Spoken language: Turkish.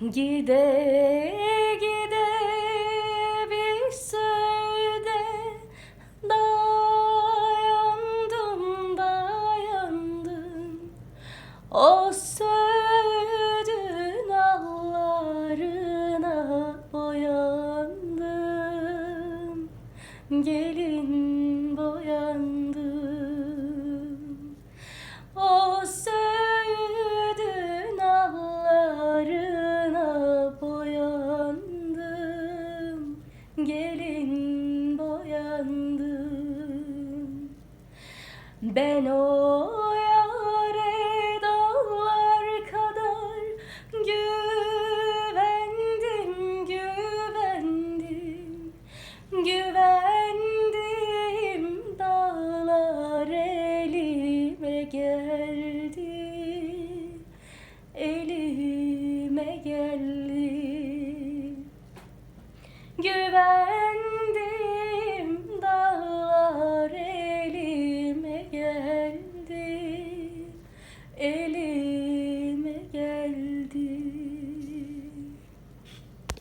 Gide gide bir sürede dayandım dayandım. O söğüdün allarına boyandım. Gelin boyandım Gelin boyandım Ben o yâre dağlar kadar güvendim, güvendim. Güvendim dağlar elime geldi. Elime geldi Goodbye.